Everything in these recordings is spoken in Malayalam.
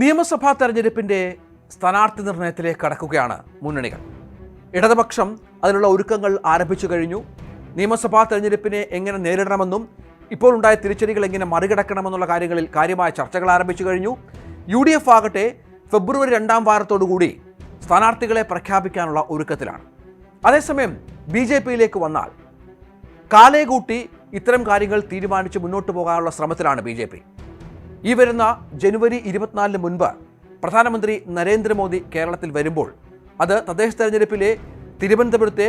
നിയമസഭാ തെരഞ്ഞെടുപ്പിന്റെ സ്ഥാനാർത്ഥി നിർണയത്തിലേക്ക് കടക്കുകയാണ് മുന്നണികൾ. ഇടതുപക്ഷം അതിനുള്ള ഒരുക്കങ്ങൾ ആരംഭിച്ചു കഴിഞ്ഞു. നിയമസഭാ തെരഞ്ഞെടുപ്പിനെ എങ്ങനെ നേരിടണമെന്നും ഇപ്പോൾ ഉണ്ടായ തിരിച്ചടികൾ എങ്ങനെ മറികടക്കണമെന്നുള്ള കാര്യങ്ങളിൽ കാര്യമായ ചർച്ചകൾ ആരംഭിച്ചു കഴിഞ്ഞു. യു ഡി എഫ് ആകട്ടെ ഫെബ്രുവരി രണ്ടാം വാരത്തോടുകൂടി സ്ഥാനാർത്ഥികളെ പ്രഖ്യാപിക്കാനുള്ള ഒരുക്കത്തിലാണ്. അതേസമയം ബി ജെ പിയിലേക്ക് വന്നാൽ കാലേ കൂട്ടി ഇത്തരം കാര്യങ്ങൾ തീരുമാനിച്ച് മുന്നോട്ട് പോകാനുള്ള ശ്രമത്തിലാണ് ബി ജെ പി. ഈ വരുന്ന ജനുവരി ഇരുപത്തിനാലിന് മുൻപ് പ്രധാനമന്ത്രി നരേന്ദ്രമോദി കേരളത്തിൽ വരുമ്പോൾ അത് തദ്ദേശ തെരഞ്ഞെടുപ്പിലെ തിരുവനന്തപുരത്തെ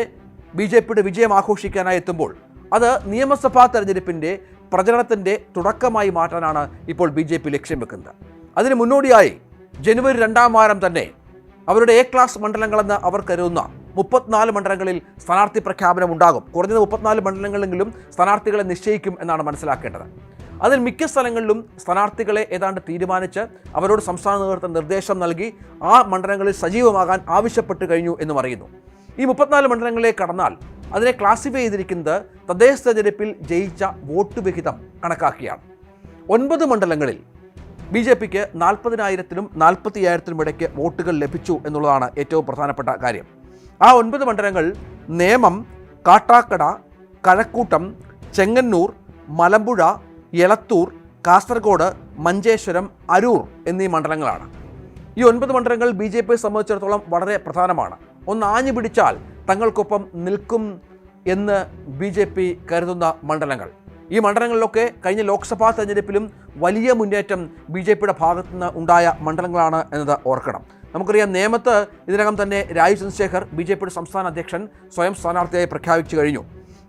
ബി ജെ പിയുടെ വിജയം ആഘോഷിക്കാനായി എത്തുമ്പോൾ അത് നിയമസഭാ തെരഞ്ഞെടുപ്പിന്റെ പ്രചരണത്തിന്റെ തുടക്കമായി മാറ്റാനാണ് ഇപ്പോൾ ബി ജെ പി ലക്ഷ്യം വെക്കുന്നത്. അതിന് മുന്നോടിയായി ജനുവരി രണ്ടാം വാരം തന്നെ അവരുടെ എ ക്ലാസ് മണ്ഡലങ്ങളെന്ന് അവർ കരുതുന്ന മുപ്പത്തിനാല് മണ്ഡലങ്ങളിൽ സ്ഥാനാർത്ഥി പ്രഖ്യാപനം ഉണ്ടാകും കുറഞ്ഞത് മുപ്പത്തിനാല് മണ്ഡലങ്ങളിലെങ്കിലും സ്ഥാനാർത്ഥികളെ നിശ്ചയിക്കും എന്നാണ് മനസ്സിലാക്കേണ്ടത്. അതിൽ മിക്ക സ്ഥലങ്ങളിലും സ്ഥാനാർത്ഥികളെ ഏതാണ്ട് തീരുമാനിച്ച് അവരോട് സംസ്ഥാന നേതൃത്വം നിർദ്ദേശം നൽകി ആ മണ്ഡലങ്ങളിൽ സജീവമാകാൻ ആവശ്യപ്പെട്ട് കഴിഞ്ഞു എന്ന് പറയുന്നു. ഈ മുപ്പത്തിനാല് മണ്ഡലങ്ങളെ കടന്നാൽ അതിനെ ക്ലാസിഫൈ ചെയ്തിരിക്കുന്നത് തദ്ദേശ തെരഞ്ഞെടുപ്പിൽ ജയിച്ച വോട്ട് വിഹിതം കണക്കാക്കിയാണ്. ഒൻപത് മണ്ഡലങ്ങളിൽ ബി ജെ പിക്ക് നാൽപ്പതിനായിരത്തിനും നാൽപ്പത്തി അയ്യായിരത്തിനും ഇടയ്ക്ക് വോട്ടുകൾ ലഭിച്ചു എന്നുള്ളതാണ് ഏറ്റവും പ്രധാനപ്പെട്ട കാര്യം. ആ ഒൻപത് മണ്ഡലങ്ങൾ നേമം കാട്ടാക്കട കഴക്കൂട്ടം ചെങ്ങന്നൂർ മലമ്പുഴ എളത്തൂർ കാസർഗോഡ് മഞ്ചേശ്വരം അരൂർ എന്നീ മണ്ഡലങ്ങളാണ്. ഈ ഒൻപത് മണ്ഡലങ്ങൾ ബി ജെ പിയെ സംബന്ധിച്ചിടത്തോളം വളരെ പ്രധാനമാണ്. ഒന്ന് ആഞ്ഞു പിടിച്ചാൽ തങ്ങൾക്കൊപ്പം നിൽക്കും എന്ന് ബി ജെ പി കരുതുന്ന മണ്ഡലങ്ങൾ. ഈ മണ്ഡലങ്ങളിലൊക്കെ കഴിഞ്ഞ ലോക്സഭാ തെരഞ്ഞെടുപ്പിലും വലിയ മുന്നേറ്റം ബി ജെ പിയുടെ ഭാഗത്തു നിന്ന് ഉണ്ടായ മണ്ഡലങ്ങളാണ് എന്നത് ഓർക്കണം. നമുക്കറിയാം നേമത്ത് ഇതിനകം തന്നെ രാജ് ചന്ദ്രശേഖർ ബി ജെ പിയുടെ സംസ്ഥാന അധ്യക്ഷൻ സ്വയം സ്ഥാനാർത്ഥിയായി പ്രഖ്യാപിച്ചു കഴിഞ്ഞു.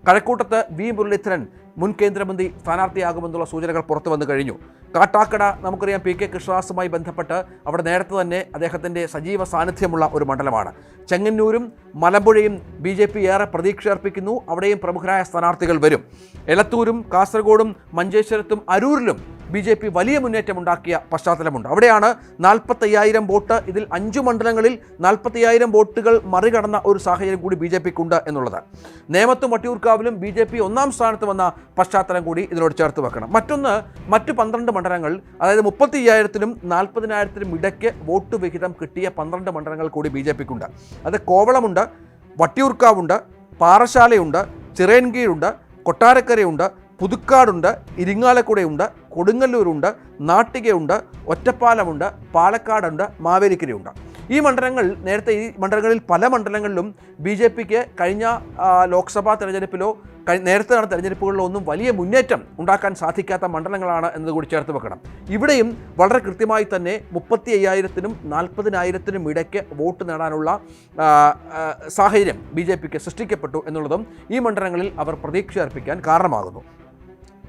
കഴക്കൂട്ടത്ത് വി മുരളീധരൻ മുൻ കേന്ദ്രമന്ത്രി സ്ഥാനാർത്ഥിയാകുമെന്നുള്ള സൂചനകൾ പുറത്തു വന്നു കഴിഞ്ഞു. കാട്ടാക്കട നമുക്കറിയാം പി കെ കൃഷ്ണദാസുമായി ബന്ധപ്പെട്ട് അവിടെ നേരത്തെ തന്നെ അദ്ദേഹത്തിന്റെ സജീവ സാന്നിധ്യമുള്ള ഒരു മണ്ഡലമാണ്. ചെങ്ങന്നൂരും മലമ്പുഴയും ബി ജെ പി ഏറെ പ്രതീക്ഷ അർപ്പിക്കുന്നു. അവിടെയും പ്രമുഖരായ സ്ഥാനാർത്ഥികൾ വരും. എലത്തൂരും കാസർഗോഡും മഞ്ചേശ്വരത്തും അരൂരിലും ബി ജെ പി വലിയ മുന്നേറ്റമുണ്ടാക്കിയ പശ്ചാത്തലമുണ്ട്. അവിടെയാണ് നാൽപ്പത്തയ്യായിരം വോട്ട് ഇതിൽ അഞ്ച് മണ്ഡലങ്ങളിൽ നാൽപ്പത്തയ്യായിരം വോട്ടുകൾ മറികടന്ന ഒരു സാഹചര്യം കൂടി ബി ജെ പിക്കുണ്ട് എന്നുള്ളത്. നേമത്തും വട്ടിയൂർക്കാവിലും ബി ജെ പി ഒന്നാം സ്ഥാനത്ത് വന്ന പശ്ചാത്തലം കൂടി ഇതിനോട് ചേർത്ത് വെക്കണം. മറ്റൊന്ന് മറ്റു പന്ത്രണ്ട് മണ്ഡലങ്ങൾ അതായത് മുപ്പത്തി അയ്യായിരത്തിനും നാൽപ്പതിനായിരത്തിനും ഇടയ്ക്ക് വോട്ട് വിഹിതം കിട്ടിയ പന്ത്രണ്ട് മണ്ഡലങ്ങൾ കൂടി ബി ജെ പിക്കുണ്ട്. അത് കോവളമുണ്ട് വട്ടിയൂർക്കാവുണ്ട് പാറശാലയുണ്ട് ചിറയൻകീഴുണ്ട് കൊട്ടാരക്കരയുണ്ട് പുതുക്കാടുണ്ട് ഇരിങ്ങാലക്കുടയുണ്ട് കൊടുങ്ങല്ലൂരുണ്ട് നാട്ടികയുണ്ട് ഒറ്റപ്പാലമുണ്ട് പാലക്കാടുണ്ട് മാവേലിക്കരയുണ്ട്. ഈ മണ്ഡലങ്ങൾ നേരത്തെ ഈ മണ്ഡലങ്ങളിൽ പല മണ്ഡലങ്ങളിലും ബി ജെ പിക്ക് കഴിഞ്ഞ ലോക്സഭാ തെരഞ്ഞെടുപ്പിലോ നേരത്തെ നടന്ന തെരഞ്ഞെടുപ്പുകളിലോ ഒന്നും വലിയ മുന്നേറ്റം ഉണ്ടാക്കാൻ സാധിക്കാത്ത മണ്ഡലങ്ങളാണ് എന്നത് കൂടി ചേർത്ത് വെക്കണം. ഇവിടെയും വളരെ കൃത്യമായി തന്നെ മുപ്പത്തി അയ്യായിരത്തിനും നാൽപ്പതിനായിരത്തിനും ഇടയ്ക്ക് വോട്ട് നേടാനുള്ള സാഹചര്യം ബി ജെ പിക്ക് സൃഷ്ടിക്കപ്പെട്ടു എന്നുള്ളതും ഈ മണ്ഡലങ്ങളിൽ അവർ പ്രതീക്ഷ അർപ്പിക്കാൻ കാരണമാകുന്നു.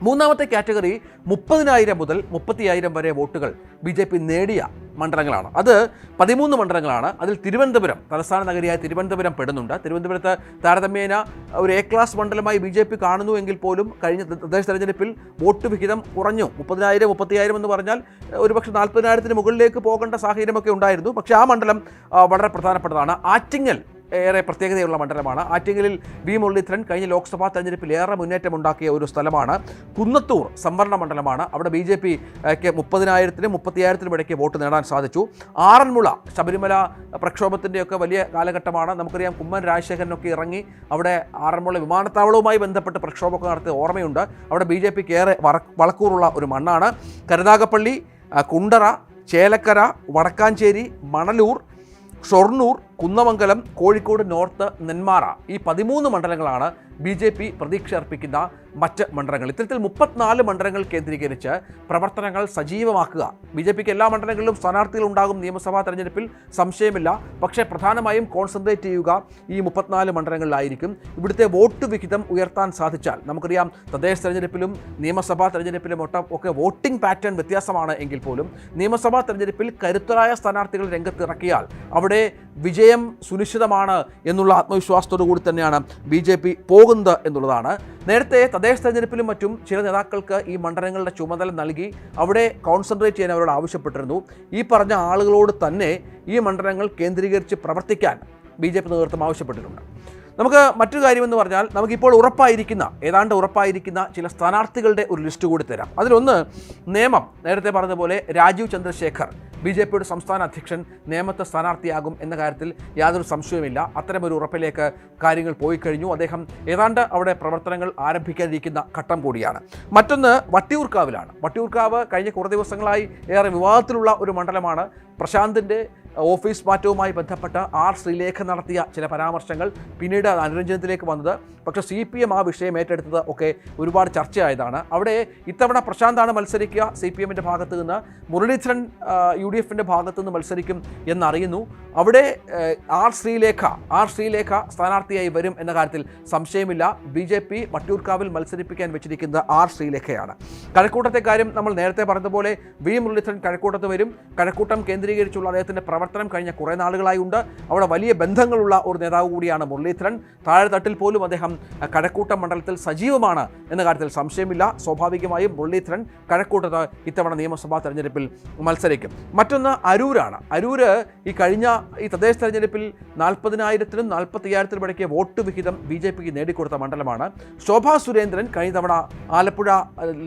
മൂന്നാമത്തെ കാറ്റഗറി മുപ്പതിനായിരം മുതൽ മുപ്പത്തിയായിരം വരെ വോട്ടുകൾ ബി ജെ പി നേടിയ മണ്ഡലങ്ങളാണ്. അത് പതിമൂന്ന് മണ്ഡലങ്ങളാണ്. അതിൽ തിരുവനന്തപുരം തലസ്ഥാന നഗരിയായ തിരുവനന്തപുരം പെടുന്നുണ്ട്. തിരുവനന്തപുരത്ത് താരതമ്യേന ഒരു എ ക്ലാസ് മണ്ഡലമായി ബി ജെ പി കാണുന്നു എങ്കിൽ പോലും കഴിഞ്ഞ തദ്ദേശ തെരഞ്ഞെടുപ്പിൽ വോട്ട് വിഹിതം കുറഞ്ഞു. മുപ്പതിനായിരം മുപ്പത്തിയായിരം എന്ന് പറഞ്ഞാൽ ഒരുപക്ഷെ നാൽപ്പതിനായിരത്തിന് മുകളിലേക്ക് പോകേണ്ട സാഹചര്യമൊക്കെ ഉണ്ടായിരുന്നു. പക്ഷേ ആ മണ്ഡലം വളരെ പ്രധാനപ്പെട്ടതാണ്. ആറ്റിങ്ങൽ ഏറെ പ്രത്യേകതയുള്ള മണ്ഡലമാണ്. ആറ്റിങ്ങലിൽ വി മുരളീധരൻ കഴിഞ്ഞ ലോക്സഭാ തെരഞ്ഞെടുപ്പിൽ ഏറെ മുന്നേറ്റമുണ്ടാക്കിയ ഒരു സ്ഥലമാണ്. കുന്നത്തൂർ സംവരണ മണ്ഡലമാണ്. അവിടെ ബി ജെ പിക്ക് മുപ്പതിനായിരത്തിനും മുപ്പത്തിയായിരത്തിനും ഇടയ്ക്ക് വോട്ട് നേടാൻ സാധിച്ചു. ആറന്മുള ശബരിമല പ്രക്ഷോഭത്തിന്റെയൊക്കെ വലിയ കാലഘട്ടമാണ്. നമുക്കറിയാം കുമ്മൻ രാജശേഖരനൊക്കെ ഇറങ്ങി അവിടെ ആറന്മുള വിമാനത്താവളവുമായി ബന്ധപ്പെട്ട് പ്രക്ഷോഭമൊക്കെ നടത്തിയ ഓർമ്മയുണ്ട്. അവിടെ ബി ജെ പിക്ക് ഏറെ വളക്കൂറുള്ള ഒരു മണ്ണാണ്. കരുനാഗപ്പള്ളി കുണ്ടറ ചേലക്കര വടക്കാഞ്ചേരി മണലൂർ ഷൊർണൂർ കുന്നമംഗലം കോഴിക്കോട് നോർത്ത് നെന്മാറ ഈ പതിമൂന്ന് മണ്ഡലങ്ങളാണ് ബി ജെ പി പ്രതീക്ഷ അർപ്പിക്കുന്ന മറ്റ് മണ്ഡലങ്ങൾ. ഇത്തരത്തിൽ മുപ്പത്തിനാല് മണ്ഡലങ്ങൾ കേന്ദ്രീകരിച്ച് പ്രവർത്തനങ്ങൾ സജീവമാക്കുക. ബി ജെ പിക്ക് എല്ലാ മണ്ഡലങ്ങളിലും സ്ഥാനാർത്ഥികൾ ഉണ്ടാകും നിയമസഭാ തെരഞ്ഞെടുപ്പിൽ സംശയമില്ല. പക്ഷേ പ്രധാനമായും കോൺസെൻട്രേറ്റ് ചെയ്യുക ഈ മുപ്പത്തിനാല് മണ്ഡലങ്ങളിലായിരിക്കും. ഇവിടുത്തെ വോട്ട് വിഹിതം ഉയർത്താൻ സാധിച്ചാൽ നമുക്കറിയാം തദ്ദേശ തെരഞ്ഞെടുപ്പിലും നിയമസഭാ തെരഞ്ഞെടുപ്പിലും ഒട്ടം ഒക്കെ വോട്ടിംഗ് പാറ്റേൺ വ്യത്യാസമാണ് എങ്കിൽ പോലും നിയമസഭാ തെരഞ്ഞെടുപ്പിൽ കരുത്തരായ സ്ഥാനാർത്ഥികൾ രംഗത്തിറക്കിയാൽ അവിടെ വിജയം സുനിശ്ചിതമാണ് എന്നുള്ള ആത്മവിശ്വാസത്തോടു കൂടി തന്നെയാണ് ബി ജെ പി പോകുന്നത് എന്നുള്ളതാണ്. നേരത്തെ തദ്ദേശ തെരഞ്ഞെടുപ്പിലും മറ്റും ചില നേതാക്കൾക്ക് ഈ മണ്ഡലങ്ങളുടെ ചുമതല നൽകി അവിടെ കോൺസെൻട്രേറ്റ് ചെയ്യാൻ അവരോട് ആവശ്യപ്പെട്ടിരുന്നു. ഈ പറഞ്ഞ ആളുകളോട് തന്നെ ഈ മണ്ഡലങ്ങൾ കേന്ദ്രീകരിച്ച് പ്രവർത്തിക്കാൻ ബി നേതൃത്വം ആവശ്യപ്പെട്ടിട്ടുണ്ട്. നമുക്ക് മറ്റൊരു കാര്യമെന്ന് പറഞ്ഞാൽ നമുക്കിപ്പോൾ ഉറപ്പായിരിക്കുന്ന ഏതാണ്ട് ഉറപ്പായിരിക്കുന്ന ചില സ്ഥാനാർത്ഥികളുടെ ഒരു ലിസ്റ്റ് കൂടി തരാം. അതിലൊന്ന് നിയമം നേരത്തെ പറഞ്ഞതുപോലെ പോലെ രാജീവ് ചന്ദ്രശേഖർ ബി ജെ പിയുടെ സംസ്ഥാന അധ്യക്ഷൻ നിയമത്തെ സ്ഥാനാർത്ഥിയാകും എന്ന കാര്യത്തിൽ യാതൊരു സംശയവുമില്ല. അത്തരമൊരു ഉറപ്പിലേക്ക് കാര്യങ്ങൾ പോയി കഴിഞ്ഞു അദ്ദേഹം ഏതാണ്ട് അവിടെ പ്രവർത്തനങ്ങൾ ആരംഭിക്കാനിരിക്കുന്ന ഘട്ടം കൂടിയാണ്. മറ്റൊന്ന് വട്ടിയൂർക്കാവിലാണ്. വട്ടിയൂർക്കാവ് കഴിഞ്ഞ കുറേ ദിവസങ്ങളായി ഏറെ വിവാദത്തിലുള്ള ഒരു മണ്ഡലമാണ്. പ്രശാന്തിന്റെ ഓഫീസ് മാറ്റവുമായി ബന്ധപ്പെട്ട ആർ ശ്രീലേഖ നടത്തിയ ചില പരാമർശങ്ങൾ പിന്നീട് അനുരഞ്ജനത്തിലേക്ക് വന്നത്. പക്ഷേ സി പി എം ആ വിഷയം ഏറ്റെടുത്തത് ഒക്കെ ഒരുപാട് ചർച്ചയായതാണ്. അവിടെ ഇത്തവണ പ്രശാന്താണ് മത്സരിക്കുക സി പി എമ്മിന്റെ ഭാഗത്ത് നിന്ന്. മുരളീധരൻ യു ഡി എഫിന്റെ ഭാഗത്തു നിന്ന് മത്സരിക്കും എന്നറിയുന്നു. അവിടെ ആർ ശ്രീലേഖ ആർ ശ്രീലേഖ സ്ഥാനാർത്ഥിയായി വരും എന്ന കാര്യത്തിൽ സംശയമില്ല. ബി ജെ പി വട്ടിയൂർക്കാവിൽ മത്സരിപ്പിക്കാൻ വെച്ചിരിക്കുന്നത് ആർ ശ്രീലേഖയാണ്. കഴക്കൂട്ടത്തെ കാര്യം നമ്മൾ നേരത്തെ പറഞ്ഞതുപോലെ വി മുരളീധരൻ കഴക്കൂട്ടത്ത് വരും. കഴക്കൂട്ടം കേന്ദ്രീകരിച്ചുള്ള അദ്ദേഹത്തിന്റെ പ്രവർത്തനം കഴിഞ്ഞ കുറേ നാളുകളായി ഉണ്ട്. അവിടെ വലിയ ബന്ധങ്ങളുള്ള ഒരു നേതാവ് കൂടിയാണ് മുരളീധരൻ. താഴെത്തട്ടിൽ പോലും അദ്ദേഹം കഴക്കൂട്ടം മണ്ഡലത്തിൽ സജീവമാണ് എന്ന കാര്യത്തിൽ സംശയമില്ല. സ്വാഭാവികമായും മുരളീധരൻ കഴക്കൂട്ടത്ത് ഇത്തവണ നിയമസഭാ തെരഞ്ഞെടുപ്പിൽ മത്സരിക്കും. മറ്റൊന്ന് അരൂരാണ്. അരൂര് ഈ കഴിഞ്ഞ ഈ തദ്ദേശ തെരഞ്ഞെടുപ്പിൽ നാൽപ്പതിനായിരത്തിനും നാൽപ്പത്തി അയ്യായിരത്തിനും ഇടയ്ക്ക് വോട്ട് വിഹിതം ബി ജെ പിക്ക് നേടിക്കൊടുത്ത മണ്ഡലമാണ്. ശോഭാ സുരേന്ദ്രൻ കഴിഞ്ഞ തവണ ആലപ്പുഴ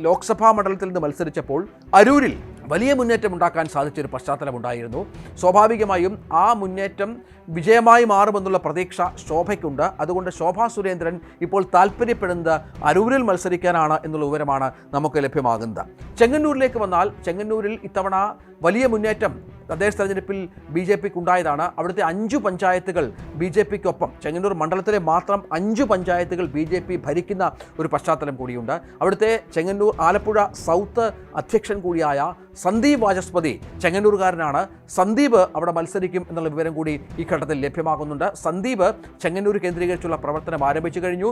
ലോക്സഭാ മണ്ഡലത്തിൽ നിന്ന് മത്സരിച്ചപ്പോൾ അരൂരിൽ വലിയ മുന്നേറ്റം ഉണ്ടാക്കാൻ സാധിച്ചൊരു പശ്ചാത്തലമുണ്ടായിരുന്നു സ്വാഭാവികമായും ആ മുന്നേറ്റം വിജയമായി മാറുമെന്നുള്ള പ്രതീക്ഷ ശോഭയ്ക്കുണ്ട്. അതുകൊണ്ട് ശോഭാ സുരേന്ദ്രൻ ഇപ്പോൾ താല്പര്യപ്പെടുന്നത് അരൂരിൽ മത്സരിക്കാനാണ് എന്നുള്ള വിവരമാണ് നമുക്ക് ലഭ്യമാകുന്നത്. ചെങ്ങന്നൂരിലേക്ക് വന്നാൽ ചെങ്ങന്നൂരിൽ ഇത്തവണ വലിയ മുന്നേറ്റം തദ്ദേശ തെരഞ്ഞെടുപ്പിൽ ബി ജെ പിക്ക് ഉണ്ടായതാണ് അവിടുത്തെ അഞ്ചു പഞ്ചായത്തുകൾ ബി ജെ പിക്കൊപ്പം. ചെങ്ങന്നൂർ മണ്ഡലത്തിലെ മാത്രം അഞ്ചു പഞ്ചായത്തുകൾ ബി ജെ പി ഭരിക്കുന്ന ഒരു പശ്ചാത്തലം കൂടിയുണ്ട്. അവിടുത്തെ ചെങ്ങന്നൂർ ആലപ്പുഴ സൗത്ത് അധ്യക്ഷൻ കൂടിയായ സന്ദീപ് വാചസ്പതി ചെങ്ങന്നൂർകാരനാണ് സന്ദീപ് അവിടെ മത്സരിക്കും എന്നുള്ള വിവരം കൂടി ഈ ഘട്ടത്തിൽ ലഭ്യമാകുന്നുണ്ട്. സന്ദീപ് ചെങ്ങന്നൂർ കേന്ദ്രീകരിച്ചുള്ള പ്രവർത്തനം ആരംഭിച്ചു കഴിഞ്ഞു.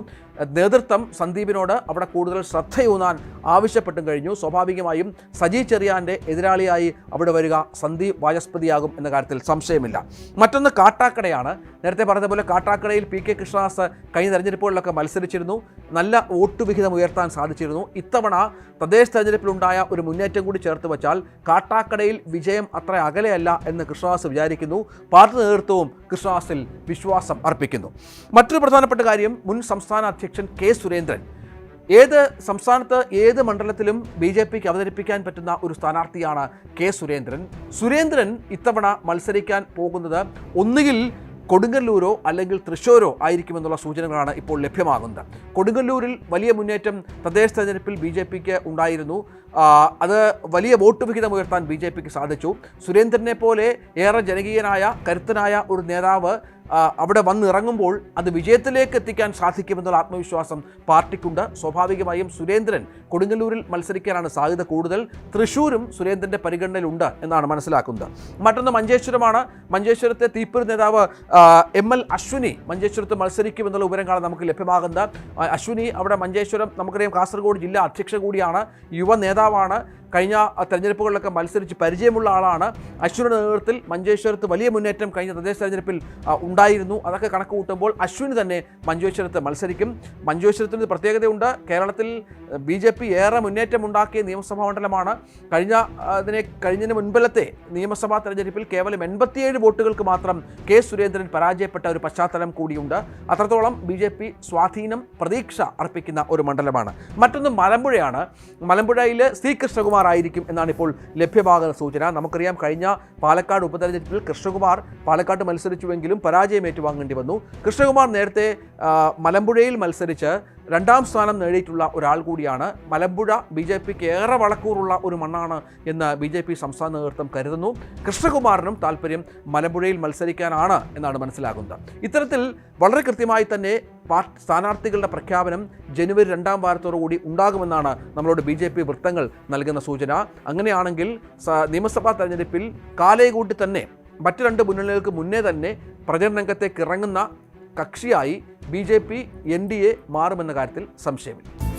നേതൃത്വം സന്ദീപിനോട് അവിടെ കൂടുതൽ ശ്രദ്ധയൂന്നാൻ ആവശ്യപ്പെട്ടും കഴിഞ്ഞു. സ്വാഭാവികമായും സജി ചെറിയാന്റെ എതിരാളിയായി അവിടെ വരിക സന്ദീപ് വാചസ്പതിയാകും എന്ന കാര്യത്തിൽ സംശയമില്ല. മറ്റൊന്ന് കാട്ടാക്കടയാണ്. നേരത്തെ പറഞ്ഞതുപോലെ കാട്ടാക്കടയിൽ പി കെ കൃഷ്ണദാസ് കഴിഞ്ഞ തെരഞ്ഞെടുപ്പുകളിലൊക്കെ മത്സരിച്ചിരുന്നു. നല്ല വോട്ട് വിഹിതം ഉയർത്താൻ സാധിച്ചിരുന്നു. ഇത്തവണ തദ്ദേശ തെരഞ്ഞെടുപ്പിലുണ്ടായ ഒരു മുന്നേറ്റം കൂടി ചേർത്ത് വച്ചാൽ കാട്ടാക്കടയിൽ വിജയം അത്ര അകലെയല്ല എന്ന് കൃഷ്ണദാസ് വിചാരിക്കുന്നു. പാർട്ടി നേതൃത്വവും കൃഷ്ണദാസിൽ വിശ്വാസം അർപ്പിക്കുന്നു. മറ്റൊരു പ്രധാനപ്പെട്ട കാര്യം മുൻ സംസ്ഥാന അധ്യക്ഷൻ കെ സുരേന്ദ്രൻ. ഏത് സംസ്ഥാനത്ത് ഏത് മണ്ഡലത്തിലും ബി ജെ പിക്ക് അവതരിപ്പിക്കാൻ പറ്റുന്ന ഒരു സ്ഥാനാർത്ഥിയാണ് കെ സുരേന്ദ്രൻ. സുരേന്ദ്രൻ ഇത്തവണ മത്സരിക്കാൻ പോകുന്നത് ഒന്നുകിൽ കൊടുങ്ങല്ലൂരോ അല്ലെങ്കിൽ തൃശ്ശൂരോ ആയിരിക്കുമെന്നുള്ള സൂചനകളാണ് ഇപ്പോൾ ലഭ്യമാകുന്നത്. കൊടുങ്ങല്ലൂരിൽ വലിയ മുന്നേറ്റം തദ്ദേശ തെരഞ്ഞെടുപ്പിൽ ബി ജെ പിക്ക് ഉണ്ടായിരുന്നു. അത് വലിയ വോട്ട് വിഹിതം ഉയർത്താൻ ബി ജെ പിക്ക് സാധിച്ചു. സുരേന്ദ്രനെ പോലെ ഏറെ ജനകീയനായ കരുത്തനായ ഒരു നേതാവ് അവിടെ വന്നിറങ്ങുമ്പോൾ അത് വിജയത്തിലേക്ക് എത്തിക്കാൻ സാധിക്കുമെന്നുള്ള ആത്മവിശ്വാസം പാർട്ടിക്കുണ്ട്. സ്വാഭാവികമായും സുരേന്ദ്രൻ കൊടുങ്ങല്ലൂരിൽ മത്സരിക്കാനാണ് സാധ്യത കൂടുതൽ. തൃശൂരും സുരേന്ദ്രന്റെ പരിഗണനയിലുണ്ട് എന്നാണ് മനസ്സിലാക്കുന്നത്. മറ്റൊന്ന് മഞ്ചേശ്വരമാണ്. മഞ്ചേശ്വരത്തെ തീപ്പൊരു നേതാവ് എം എൽ അശ്വിനി മഞ്ചേശ്വരത്ത് മത്സരിക്കുമെന്നുള്ള വിവരങ്ങളാണ് നമുക്ക് ലഭ്യമാകുന്നത്. അശ്വിനി അവിടെ മഞ്ചേശ്വരം നമുക്കറിയാം കാസർഗോഡ് ജില്ലാ അധ്യക്ഷ കൂടിയാണ്. യുവ നേതാവാണ്. കഴിഞ്ഞ തെരഞ്ഞെടുപ്പുകളിലൊക്കെ മത്സരിച്ച് പരിചയമുള്ള ആളാണ്. അശ്വിനിയുടെ നേതൃത്വത്തിൽ മഞ്ചേശ്വരത്ത് വലിയ മുന്നേറ്റം കഴിഞ്ഞ തദ്ദേശ തെരഞ്ഞെടുപ്പിൽ ഉണ്ടായിരുന്നു. അതൊക്കെ കണക്ക് കൂട്ടുമ്പോൾ അശ്വിനി തന്നെ മഞ്ചേശ്വരത്ത് മത്സരിക്കും. മഞ്ചേശ്വരത്തിന് പ്രത്യേകതയുണ്ട്. കേരളത്തിൽ ബി ജെ പി ഏറെ മുന്നേറ്റം ഉണ്ടാക്കിയ നിയമസഭാ മണ്ഡലമാണ്. കഴിഞ്ഞ അതിനെ കഴിഞ്ഞതിന് മുൻപിലത്തെ നിയമസഭാ തെരഞ്ഞെടുപ്പിൽ കേവലം എൺപത്തിയേഴ് വോട്ടുകൾക്ക് മാത്രം കെ സുരേന്ദ്രൻ പരാജയപ്പെട്ട ഒരു പശ്ചാത്തലം കൂടിയുണ്ട്. അത്രത്തോളം ബി ജെ പി സ്വാധീനം പ്രതീക്ഷ അർപ്പിക്കുന്ന ഒരു മണ്ഡലമാണ്. മറ്റൊന്ന് മലമ്പുഴയാണ്. മലമ്പുഴയിൽ സി കൃഷ്ണകുമാർ ആയിരിക്കും എന്നാണ് ഇപ്പോൾ ലഭ്യമാകുന്ന സൂചന. നമുക്കറിയാം കഴിഞ്ഞ പാലക്കാട് ഉപതെരഞ്ഞെടുപ്പിൽ കൃഷ്ണകുമാർ പാലക്കാട് മത്സരിച്ചുവെങ്കിലും പരാജയം ഏറ്റുവാങ്ങേണ്ടി വന്നു. കൃഷ്ണകുമാർ നേരത്തെ മലമ്പുഴയിൽ മത്സരിച്ച് രണ്ടാം സ്ഥാനം നേടിയിട്ടുള്ള ഒരാൾ കൂടിയാണ് മലമ്പുഴ ബി ജെ പിക്ക് ഏറെ വളക്കൂറുള്ള ഒരു മണ്ണാണ് എന്ന് ബി ജെ പി സംസ്ഥാന നേതൃത്വം കരുതുന്നു. കൃഷ്ണകുമാറിനും താല്പര്യം മലമ്പുഴയിൽ മത്സരിക്കാനാണ് എന്നാണ് മനസ്സിലാകുന്നത്. ഇത്തരത്തിൽ വളരെ കൃത്യമായി തന്നെ പാർട്ടി സ്ഥാനാർത്ഥികളുടെ പ്രഖ്യാപനം ജനുവരി രണ്ടാം വാരത്തോടുകൂടി ഉണ്ടാകുമെന്നാണ് നമ്മളോട് ബി ജെ പി വൃത്തങ്ങൾ നൽകുന്ന സൂചന. അങ്ങനെയാണെങ്കിൽ നിയമസഭാ തെരഞ്ഞെടുപ്പിൽ കാലേ കൂട്ടി തന്നെ മറ്റു രണ്ട് മുന്നണികൾക്ക് മുന്നേ തന്നെ പ്രചരണ രംഗത്തേക്ക് ഇറങ്ങുന്ന കക്ഷിയായി B J P N D A മാറുമെന്ന കാര്യത്തിൽ സംശയമില്ല.